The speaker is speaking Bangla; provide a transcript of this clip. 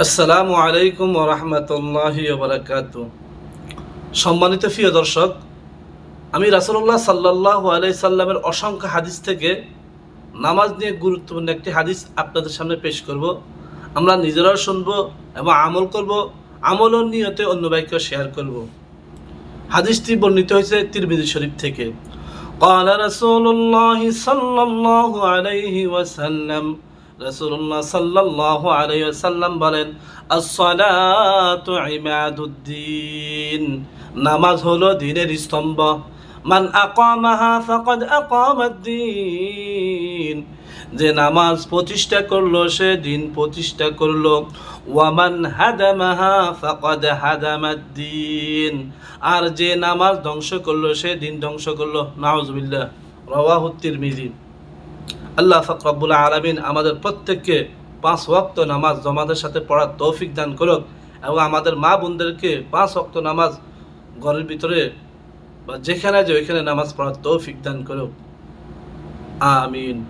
আসসালামু আলাইকুম ওরহমতুল্লাহি বারাকাত সম্মানিত প্রিয় দর্শক আমি রাসুল্লাহ সাল্লাহ আলাই সাল্লামের অসংখ্য হাদিস থেকে নামাজ নিয়ে গুরুত্বপূর্ণ একটি হাদিস আপনাদের সামনে পেশ করব আমরা নিজেরাও শুনব এবং আমল করব আমল ও নিয়তে অন্য বাইকেও শেয়ার করব হাদিসটি বর্ণিত হয়েছে তিরমিজি শরীফ থেকে قال رسول الله صلى الله عليه وسلم রসুল্লাহ সাল্লাহ আলাইসাল্লাম বলেন, আসসালাতু ইমাদুদ্দিন নামাজ হলো দিনের স্তম্ভ। মান আকামাহা ফাকাদ আকামাদ্দিন। যে নামাজ প্রতিষ্ঠা করল, সে দিন প্রতিষ্ঠা করল। ওয়ামান হাদামাহা ফাকাদ হাদামাদ্দিন। আর যে নামাজ ধ্বংস করল, সে দিন ধ্বংস করল। নাউজুবিল্লাহ। রওয়াহু তিরমিজি। আল্লাহ ফকরাবুল আলমিন আমাদের প্রত্যেককে পাঁচ ওয়াক্ত নামাজ জমাদের সাথে পড়ার তৌফিক দান করুক এবং আমাদের মা বোনদেরকে পাঁচ ওয়াক্ত নামাজ ঘরের ভিতরে বা যেখানে যে ওইখানে নামাজ পড়ার তৌফিক দান করুক। আমিন।